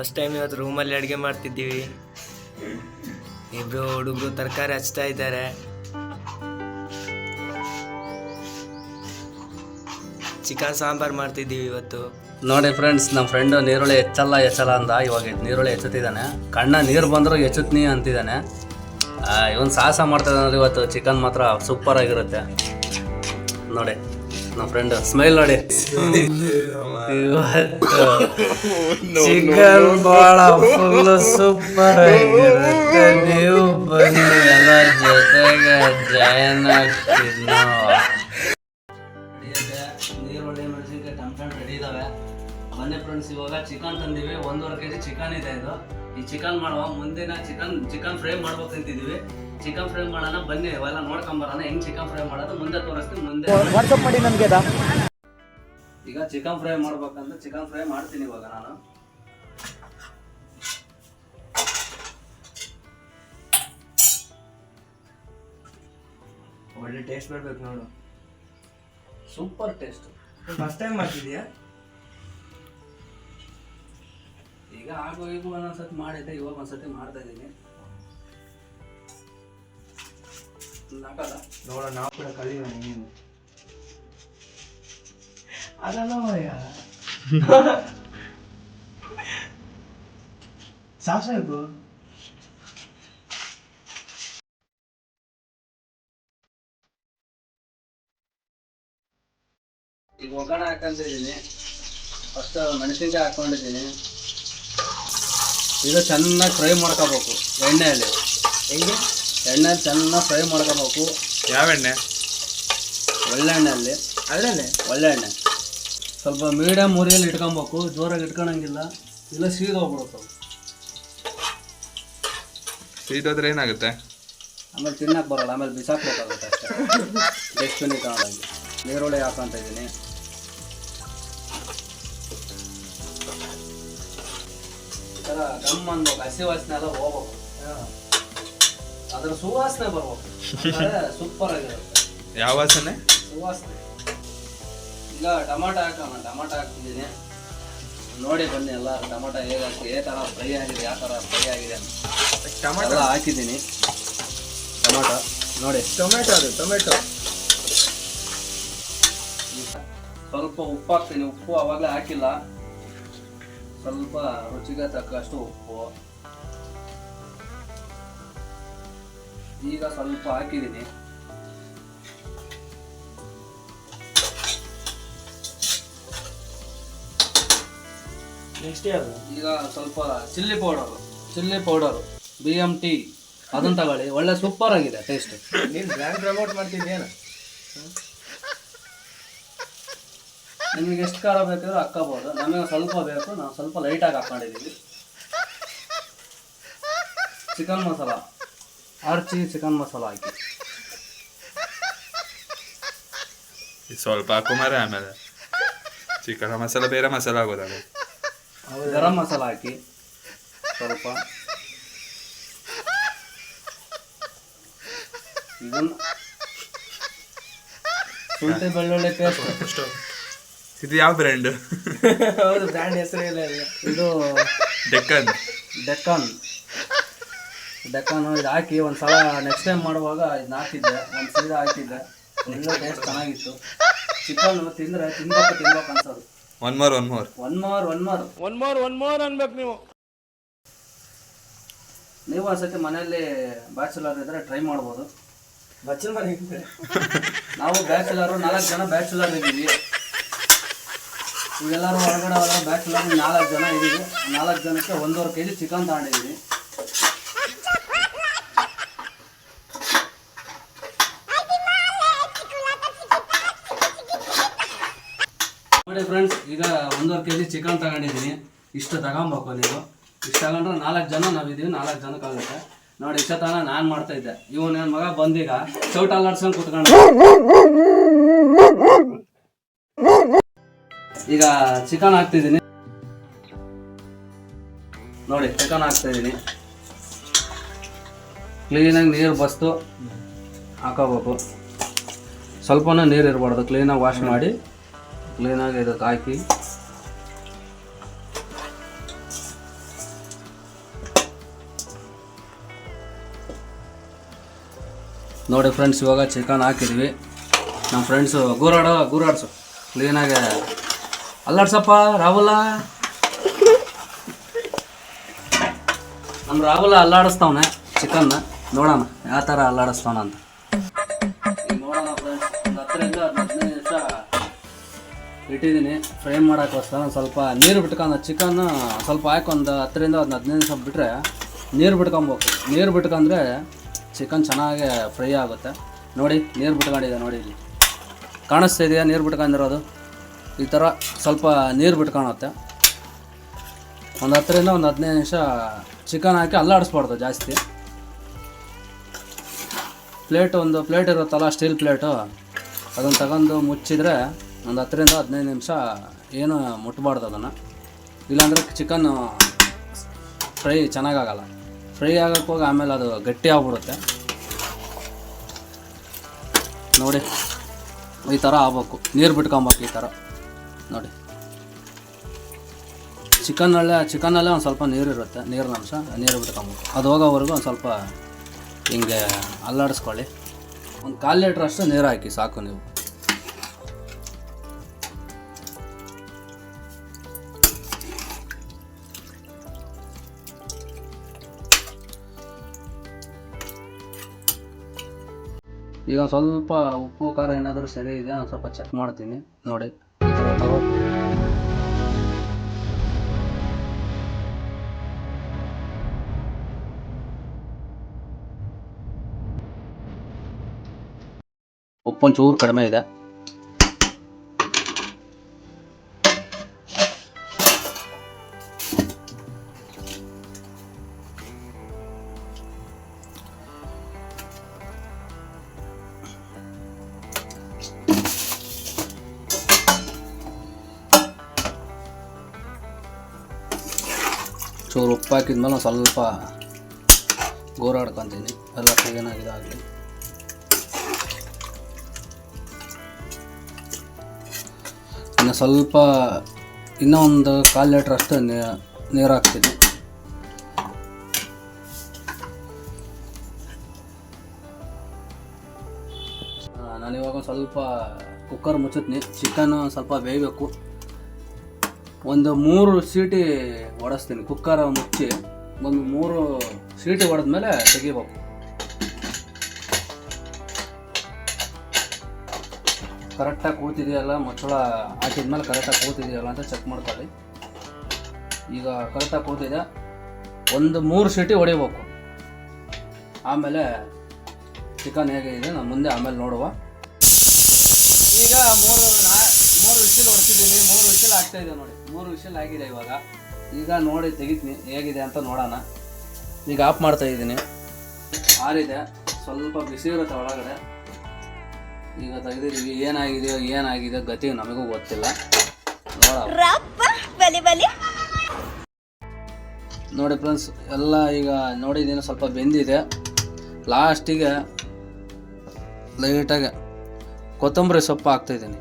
First time ಇವತ್ತು ರೂಮಲ್ಲಿ ಅಡುಗೆ ಮಾಡ್ತಿದ್ದೀವಿ. ಇಬ್ಬರು ಹುಡುಗರು ತರಕಾರಿ ಹಚ್ತಾ ಇದ್ದಾರೆ. ಚಿಕನ್ ಸಾಂಬಾರ್ ಮಾಡ್ತಿದ್ದೀವಿ ಇವತ್ತು. ನೋಡಿ ಫ್ರೆಂಡ್ಸ್ ನಮ್ಮ ಫ್ರೆಂಡು ನೀರುಳ್ಳಿ ಹೆಚ್ಚಲ್ಲ ಹೆಚ್ಚಲ್ಲ ಅಂದ. ಇವಾಗ ನೀರುಳ್ಳಿ ಹೆಚ್ಚುತ್ತಿದ್ದಾನೆ ಕಣ್ಣ ನೀರು ಬಂದರೂ ಹೆಚ್ಚುತ್ತೀನಿ ಅಂತಿದ್ದಾನೆ. ಇವನು ಸಾಹಸ ಮಾಡ್ತಿದ್ದಾನೆ ಇವತ್ತು. ಚಿಕನ್ ಮಾತ್ರ ಸೂಪರ್ ಆಗಿರುತ್ತೆ. ನೋಡಿ. ನಮ್ಮ ಫ್ರೆಂಡ್ ಸ್ಮೈಲ್ ನೋಡಿ. ಚಿಕನ್ ಬಹಳ ಫುಲ್ ಸೂಪರ್ ಆಗಿರುತ್ತೆ. ನೀವು ಬನ್ನಿ ಎಲ್ಲ ಜೊತೆಗೆ ಜಾಯನ್ ಇದಾವೆ. ಬನ್ನಿ ಫ್ರೆಂಡ್ಸ್ ಇವಾಗ ಚಿಕನ್ ತಂದಿವಿ. ಒಂದೂವರೆ ಕೆ ಜಿ ಚಿಕನ್ ಇದೆ ಇದು. ಈ ಚಿಕನ್ ಮಾಡುವ ಮುಂದಿನ ಚಿಕನ್ ಚಿಕನ್ ಫ್ರೈ ಮಾಡ್ಬೇಕು ಅಂತಿದ್ದೀವಿ. ಚಿಕನ್ ಫ್ರೈ ಮಾಡೋಣ ಬನ್ನಿ ಇವೆಲ್ಲ ನೋಡ್ಕೊಂಬರೋಣ ಹೆಂಗ್ ಚಿಕನ್ ಫ್ರೈ ಮಾಡೋದು ಮುಂದೆ ತೋರಿಸ್ತೀನಿ ಮುಂದೆ ವಾಟ್ಸಪ್ ಮಾಡಿ ನಮಗೆ ಈಗ ಚಿಕನ್ ಫ್ರೈ ಮಾಡ್ಬೇಕಂದ್ರೆ ಚಿಕನ್ ಫ್ರೈ ಮಾಡ್ತೀನಿ ಇವಾಗ ನಾನು. ಒಳ್ಳೆ ಟೇಸ್ಟ್ ಬರ್ಬೇಕು ನೋಡು. ಸೂಪರ್ ಟೇಸ್ಟ್ ಫಸ್ಟ್ ಟೈಮ್ ಮಾಡ್ತಿದ್ಯಾ? ಈಗ ಆಗೋ ಈಗ ಒಂದೊಂದ್ಸತಿ ಮಾಡಿದ್ದೆ ಇವಾಗ ಒಂದ್ಸತಿ ಮಾಡ್ತಾ ಇದ್ದೀನಿ. ನೋಡೋಣ ನಾವು ಕೂಡ ಕಲಿಯೋಣ ನೀನು ಅದಲ್ಲ ಸಾಕು ಈಗ ಒಗ್ಗರಣೆ ಹಾಕೊಂತಿದ್ದೀನಿ ಫಸ್ಟ್ ಮೆಣಸಿನ್ಕಾಯಿ ಹಾಕೊಂಡಿದ್ದೀನಿ. ಇದು ಚೆನ್ನಾಗಿ ಫ್ರೈ ಮಾಡ್ಕೋಬೇಕು ಎಣ್ಣೆಯಲ್ಲಿ. ಹೆಂಗೆ? ಎಣ್ಣೆಯಲ್ಲಿ ಚೆನ್ನಾಗಿ ಫ್ರೈ ಮಾಡ್ಕೋಬೇಕು. ಯಾವ ಎಣ್ಣೆ? ಒಳ್ಳೆಣ್ಣೆಯಲ್ಲಿ. ಒಳ್ಳೆಣ್ಣೆ. ಒಳ್ಳೆ ಎಣ್ಣೆ ಸ್ವಲ್ಪ ಮೀಡಿಯಮ್ ಉರಿಯಲ್ಲಿ ಇಟ್ಕೊಬೇಕು ಜೋರಾಗಿ ಇಟ್ಕೊಳಂಗಿಲ್ಲ. ಇಲ್ಲ ಸೀದೋಗ್ಬಿಡುತ್ತೆ ಸೀದೋದ್ರೆ ಏನಾಗುತ್ತೆ? ಆಮೇಲೆ ತಿನ್ನಕ್ಕೆ ಬರೋಲ್ಲ ಆಮೇಲೆ ಬಿಸಾಕ್ಬೇಕಾಗುತ್ತೆ ಅಷ್ಟೇ. ಬೆಸ್ಟ್ ತಗೊಂಡೋಗಿ ನೀರುಳ್ಳಿ ಹಾಕೊಂತ ಇದ್ದೀನಿ. ಈ ಥರ ಗಮ್ ಅನ್ಬೇಕು ಹಸಿ ವಾಸನೆ ಎಲ್ಲ ಹೋಗ್ಬೇಕು ಅದ್ರ ಸುವಾಸನೆ ಬರ್ಬೇಕು. ಸೂಪರ್ ಆಗಿರುತ್ತೆ. ಯಾವ ವಾಸನೆ? ಸುವಾಸನೆ. ಈಗ ಟಮಾಟೊ ಹಾಕೋಣ ಟಮಾಟೊ ಹಾಕ್ತಿದ್ದೀನಿ. ನೋಡಿ ಬನ್ನಿ ಎಲ್ಲ ಟಮಾಟೊ ಹೇಗೆ ಹಾಕಿ ಯಾವ ಥರ ಫ್ರೈ ಆಗಿದೆ ಯಾವ ಥರ ಫ್ರೈ ಆಗಿದೆ ಅಂತ. ಟೊಮೆಟೊ? ಎಲ್ಲ ಹಾಕಿದ್ದೀನಿ. ಟೊಮೆಟೊ ನೋಡಿ. ಟೊಮೆಟೊ ಅದು ಟೊಮೆಟೊ ಸ್ವಲ್ಪ ಉಪ್ಪು ಹಾಕ್ತೀನಿ ಉಪ್ಪು ಅವಾಗಲೇ ಹಾಕಿಲ್ಲ. ಸ್ವಲ್ಪ ರುಚಿಗೆ ತಕ್ಕಷ್ಟು ಉಪ್ಪು. ಈಗ ಸ್ವಲ್ಪ ಹಾಕಿದ್ದೀನಿ. ನೆಕ್ಸ್ಟ್ ಯಾವುದು? ಈಗ ಸ್ವಲ್ಪ chilli powder chilli powder B M T ಅದನ್ನ ತಗೊಳ್ಳಿ. ಒಳ್ಳೆ ಸೂಪರ್ ಆಗಿದೆ ಟೇಸ್ಟ್ ನೀನು ಬ್ರ್ಯಾಂಡ್ ಪ್ರಮೋಟ್ ಮಾಡ್ತಿದ್ಯೇನ? ನಿಮಗೆ ಎಷ್ಟು ಖಾರ ಬೇಕಾದ್ರೆ ಹಾಕ್ಕೋಬೋದು. ನಮಗೆ ಸ್ವಲ್ಪ ಬೇಕು ನಾವು ಸ್ವಲ್ಪ ಲೈಟಾಗಿ ಹಾಕೊಂಡಿದ್ದೀವಿ ಚಿಕನ್ ಮಸಾಲ ಆರ್ಚಿ ಚಿಕನ್ ಮಸಾಲ ಹಾಕಿ. ಸ್ವಲ್ಪ ಹಾಕುಮಾರೆ ಆಮೇಲೆ. ಚಿಕನ್ ಮಸಾಲ ಬೇರೆ ಮಸಾಲ ಆಗೋದಾಗ ಗರಂ ಮಸಾಲ ಹಾಕಿ. ಸ್ವಲ್ಪ. ಇದನ್ನ ಶುಂಠಿ ಬೆಳ್ಳುಳ್ಳಿ ಪೇಸ್ಟ್ ಇದು ಯಾವ ಬ್ರ್ಯಾಂಡ್ ಹೌದು ಬ್ರ್ಯಾಂಡ್ ಹೆಸರು ಇಲ್ಲ ಇಲ್ಲ ಇದು ಡೆಕ್ಕನ್ ಡೆಕ್ಕನ್ ಡೆಕ್ಕನ್ ಇದು ಹಾಕಿ ಒಂದು ಸಲ ನೆಕ್ಸ್ಟ್ ಟೈಮ್ ಮಾಡುವಾಗ ಇದನ್ನ ಹಾಕಿದ್ದೆ. ಒಂದು ಸೀರೆ ಹಾಕಿದ್ದೆ. ಎಲ್ಲ ಟೇಸ್ಟ್ ಚೆನ್ನಾಗಿತ್ತು. ಚಿಕನ್ ತಿಂದ್ರೆ ತಿನ್ಬೇಕು ತಿನ್ಬೇಕು ಅನ್ಸೋದು. One more one more one more one more one more one more ಅನ್ಬೇಕು ನೀವು. ನೀವು ಒಂದ್ಸತಿ ಮನೆಯಲ್ಲಿ ಬ್ಯಾಚುಲರ್ ಇದ್ರೆ ಟ್ರೈ ಮಾಡ್ಬೋದು. ಬಚ್ಚಲ್ ಮನೆ ನಾವು ಬ್ಯಾಚುಲರು ನಾಲ್ಕು ಜನ ಬ್ಯಾಚುಲರ್ ಇದ್ದೀವಿ. ಇವೆಲ್ಲರೂ ಹೊರಗಡೆ ಹೋದ್ರೆ ಬ್ಯಾಚುಲರ್ ನಾಲ್ಕು ಜನ ಇದ್ದೀವಿ. ನಾಲ್ಕು ಜನಕ್ಕೆ ಒಂದೂವರೆ ಕೆ ಜಿ ಚಿಕನ್ ತಗೊಂಡಿದ್ದೀವಿ. ನೋಡಿ ಫ್ರೆಂಡ್ಸ್ ಈಗ ಒಂದೂವರೆ ಕೆ ಜಿ ಚಿಕನ್ ತಗೊಂಡಿದ್ದೀನಿ. ಇಷ್ಟು ತಗೊಂಬೇಕು ನೀವು. ಇಷ್ಟು ತಗೊಂಡ್ರೆ ನಾಲ್ಕು ಜನ ನಾವಿದ್ದೀವಿ, ನಾಲ್ಕು ಜನಕ್ಕೆ ಆಗುತ್ತೆ ನೋಡಿ, ಇಷ್ಟ ತನ ನಾನು ಮಾಡ್ತಾ ಇದ್ದೆ. ಇವ್ ನನ್ನ ಮಗ ಬಂದೀಗ ಚೌಟ ಅಲ್ಲಾಡ್ಸ್ಕೊಂಡು ಕುತ್ಕೊಂಡು ಈಗ ಚಿಕನ್ ಹಾಕ್ತಿದ್ದೀನಿ. ನೋಡಿ, ಚಿಕನ್ ಹಾಕ್ತಾಯಿದ್ದೀನಿ ಕ್ಲೀನಾಗಿ ನೀರು ಬಸ್ತು. ಹಾಕೋಬೇಕು. ಸ್ವಲ್ಪನೂ ನೀರು ಇರಬಾರ್ದು. ಕ್ಲೀನಾಗಿ ವಾಶ್ ಮಾಡಿ ಕ್ಲೀನಾಗಿ ಇದಕ್ಕೆ ಹಾಕಿ. ನೋಡಿ ಫ್ರೆಂಡ್ಸ್ ಇವಾಗ ಚಿಕನ್ ಹಾಕಿದ್ವಿ. ನಮ್ಮ ಫ್ರೆಂಡ್ಸು ಗೂರಾಡೋ, ಗೂರಾಡ್ಸು. ಕ್ಲೀನಾಗೆ ಅಲ್ಲಾಡ್ಸಪ್ಪ, ರಾಹುಲ. ನಮ್ಮ ರಾಹುಲ ಅಲ್ಲಾಡಿಸ್ತಾವನೆ, ಚಿಕನ್ನ. ನೋಡೋಣ ಯಾವ ಥರ ಅಲ್ಲಾಡಿಸ್ತಾನ ಅಂತ. ನೋಡೋಣ ಒಂದು ಹತ್ತರಿಂದ ಹದಿನೈದು ಇಟ್ಟಿದ್ದೀನಿ. ಫ್ರೈ ಮಾಡೋಕ್ಕೋಸ್ಕರ ಒಂದು ಸ್ವಲ್ಪ ನೀರು ಬಿಟ್ಕೊಂಡು ಚಿಕನ್ ಸ್ವಲ್ಪ ಹಾಕಿ ಒಂದು ಹತ್ತರಿಂದ ಒಂದು ಹದಿನೈದು ನಿಮಿಷ ಬಿಟ್ಟರೆ ನೀರು ಬಿಟ್ಕೊಬೇಕು. ನೀರು ಬಿಟ್ಕೊಂಡ್ರೆ ಚಿಕನ್ ಚೆನ್ನಾಗಿ ಫ್ರೈ ಆಗುತ್ತೆ. ನೋಡಿ, ನೀರು ಬಿಟ್ಕೊಂಡಿದೆ, ನೋಡಿ ಇಲ್ಲಿ. ಕಾಣಿಸ್ತಾ ಇದೆಯಾ ನೀರು ಬಿಟ್ಕೊಂಡಿರೋದು? ಈ ಥರ ಸ್ವಲ್ಪ ನೀರು ಬಿಟ್ಕೊಳತ್ತೆ ಒಂದು ಹತ್ತರಿಂದ ಒಂದು ಹದಿನೈದು ನಿಮಿಷ ಚಿಕನ್ ಹಾಕಿ ಅಲ್ಲಾಡಿಸ್ಬಾರ್ದು ಜಾಸ್ತಿ. ಪ್ಲೇಟ್ ಒಂದು ಪ್ಲೇಟ್ ಇರುತ್ತಲ್ಲ ಸ್ಟೀಲ್ ಪ್ಲೇಟು ಅದನ್ನು ತಗೊಂಡು ಮುಚ್ಚಿದರೆ ಒಂದು ಹತ್ತರಿಂದ ಹದಿನೈದು ನಿಮಿಷ ಏನು ಮುಟ್ಬಾರ್ದು ಅದನ್ನು. ಇಲ್ಲಾಂದರೆ ಚಿಕನ್ ಫ್ರೈ ಚೆನ್ನಾಗಾಗಲ್ಲ. ಫ್ರೈ ಆಗಕ್ಕೆ ಹೋಗಿ ಆಮೇಲೆ ಅದು ಗಟ್ಟಿ ಆಗ್ಬಿಡುತ್ತೆ. ನೋಡಿ, ಈ ಥರ ಆಗ್ಬೇಕು. ನೀರು ಬಿಟ್ಕೊಬೇಕು ಈ ಥರ. ನೋಡಿ. ಚಿಕನ್ನಲ್ಲೇ ಚಿಕನ್ನಲ್ಲೇ ಒಂದು ಸ್ವಲ್ಪ ನೀರು ಇರುತ್ತೆ. ನೀರಿನ ಅಂಶ ನೀರು ಬಿಟ್ಕೊಬೇಕು ಅದು ಹೋಗೋವರೆಗೂ ಒಂದು ಸ್ವಲ್ಪ ಹಿಂಗೆ ಅಲ್ಲಾಡಿಸ್ಕೊಳ್ಳಿ. ಒಂದು ಕಾಲು ಲೀಟ್ರ್ ಅಷ್ಟು ನೀರು ಹಾಕಿ, ಸಾಕು ನೀವು. ಈಗ ಸ್ವಲ್ಪ ಉಪ್ಪು, ಖಾರ ಏನಾದರೂ ಸರಿ ಇದೆ, ಒಂದು ಸ್ವಲ್ಪ ಚೆಕ್ ಮಾಡ್ತೀನಿ, ನೋಡಿ. ತಗೋ ಕಡಿಮೆ ಇದೆ. ಚೂರು ಉಪ್ಪು ಹಾಕಿದ್ಮೇಲೆ ಒಂದು ಸ್ವಲ್ಪ ಗೋರಾಡ್ಕೊತೀನಿ. ಎಲ್ಲ ಕ್ಲೀನಾಗಿ ಇದಾಗಲಿ. ಇನ್ನು ಸ್ವಲ್ಪ, ಇನ್ನೂ ಒಂದು ಕಾಲು ಲೀಟ್ರ್ ಅಷ್ಟು ನೀರು ಹಾಕ್ತೀನಿ. ನಾನು ಒಂದ್ ಸ್ವಲ್ಪ ಕುಕ್ಕರ್ ಮುಚ್ಚುತ್ತೀನಿ. ಚಿಕನ್ ಸ್ವಲ್ಪ ಬೇಯಬೇಕು. ಒಂದು ಮೂರು ಸೀಟಿ ಒಡಿಸ್ತೀನಿ, ಕುಕ್ಕರ್ ಮುಚ್ಚಿ. ಒಂದು ಮೂರು ಸೀಟಿ ಹೊಡೆದ್ಮೇಲೆ ತೆಗಿಬೇಕು. ಕರೆಕ್ಟಾಗಿ ಕೂತಿದೆಯಲ್ಲ, ಮುಚ್ಚಳ ಹಾಕಿದ್ಮೇಲೆ ಕರೆಕ್ಟಾಗಿ ಕೂತಿದೆಯಲ್ಲ ಅಂತ ಚೆಕ್ ಮಾಡ್ಕೊಳ್ಳಿ. ಈಗ ಕರೆಕ್ಟಾಗಿ ಕೂತಿದೆ. ಒಂದು ಮೂರು ಸೀಟಿ ಹೊಡಿಬೇಕು. ಆಮೇಲೆ ಚಿಕನ್ ಹೇಗೆ ಇದೆ, ನಾನು ಮುಂದೆ ಆಮೇಲೆ ನೋಡುವ. ಈಗ ಮೂರು ವಿಷಲ್ ಹೊಡ್ತಿದ್ದೀನಿ ಮೂರು ವಿಷಲ್ ಆಗ್ತಾ ಇದೆ ನೋಡಿ. ಮೂರು ವಿಷಲ್ ಆಗಿದೆ ಇವಾಗ. ಈಗ ನೋಡಿ ತೆಗಿತೀನಿ. ಹೇಗಿದೆ ಅಂತ ನೋಡೋಣ. ಈಗ ಆಫ್ ಮಾಡ್ತಾ ಇದ್ದೀನಿ. ಆರಿದೆ. ಸ್ವಲ್ಪ ಬಿಸಿ ಇರುತ್ತೆ ಒಳಗಡೆ. ಈಗ ತೆಗೆದಿದ್ದೀವಿ. ಏನಾಗಿದೆಯೋ ಏನಾಗಿದೆಯೋ ಗತಿ ನಮಗೂ ಗೊತ್ತಿಲ್ಲ. ನೋಡಿ ಫ್ರೆಂಡ್ಸ್ ಎಲ್ಲ ಈಗ ನೋಡಿದ್ದೀನಿ. ಸ್ವಲ್ಪ ಬೆಂದಿದೆ. ಲಾಸ್ಟಿಗೆ ಲೈಟಾಗಿ ಕೊತ್ತಂಬರಿ ಸೊಪ್ಪು ಹಾಕ್ತಾಯಿದ್ದೀನಿ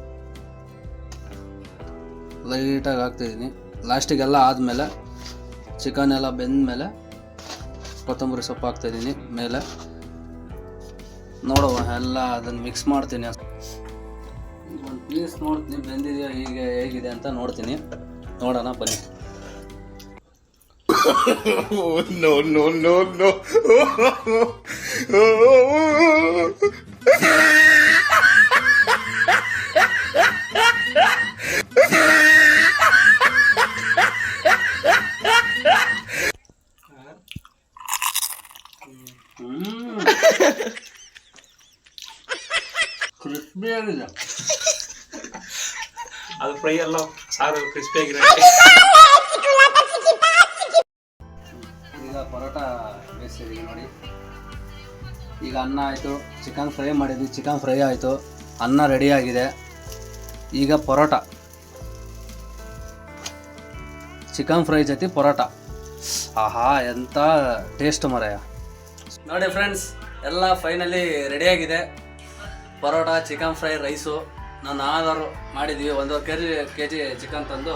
ಲೈಟಾಗಿ ಹಾಕ್ತಿದ್ದೀನಿ ಲಾಸ್ಟಿಗೆಲ್ಲ ಆದಮೇಲೆ ಚಿಕನ್ ಎಲ್ಲ ಬೆಂದಮೇಲೆ ಕೊತ್ತಂಬರಿ ಸೊಪ್ಪು ಹಾಕ್ತಾಯಿದ್ದೀನಿ ಮೇಲೆ. ನೋಡುವ, ಎಲ್ಲ ಅದನ್ನು ಮಿಕ್ಸ್ ಮಾಡ್ತೀನಿ. ಒಂದು ಪೀಸ್ ನೋಡ್ತೀನಿ, ಬೆಂದಿದೆಯಾ, ಹೀಗೆ, ಹೇಗಿದೆ ಅಂತ ನೋಡ್ತೀನಿ. ನೋಡೋಣ, ಬನ್ನಿ. ಕ್ರಿಸ್ಪಿ ಆಗಿದೆ ಅದು ಫ್ರೈ ಎಲ್ಲ ಸಾರು ಕ್ರಿಸ್ಪಿ ಆಗಿರೋ ಈಗ ಪರೋಟ ಬೇಯಿಸಿದೀವಿ ನೋಡಿ. ಈಗ ಅನ್ನ ಆಯಿತು ಚಿಕನ್ ಫ್ರೈ ಮಾಡಿದ್ವಿ ಚಿಕನ್ ಫ್ರೈ ಆಯಿತು. ಅನ್ನ ರೆಡಿ ಆಗಿದೆ. ಈಗ ಪರೋಟ. ಚಿಕನ್ ಫ್ರೈ ಜೊತೆ ಪರೋಟ. ಆಹಾ ಎಂಥ ಟೇಸ್ಟ್ ಮರೆಯ. ನೋಡಿ ಫ್ರೆಂಡ್ಸ್ ಎಲ್ಲ ಫೈನಲಿ ರೆಡಿಯಾಗಿದೆ ಪರೋಟ, ಚಿಕನ್ ಫ್ರೈ, ರೈಸು. ನಾನು ಆಧಾರು ಮಾಡಿದ್ದೀವಿ ಒಂದೂವರೆ K G K G chicken ತಂದು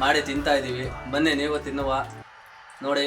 ಮಾಡಿ ತಿಂತಾ ಇದ್ದೀವಿ ಬನ್ನಿ, ನೀವು ತಿನ್ನುವ. ನೋಡಿ.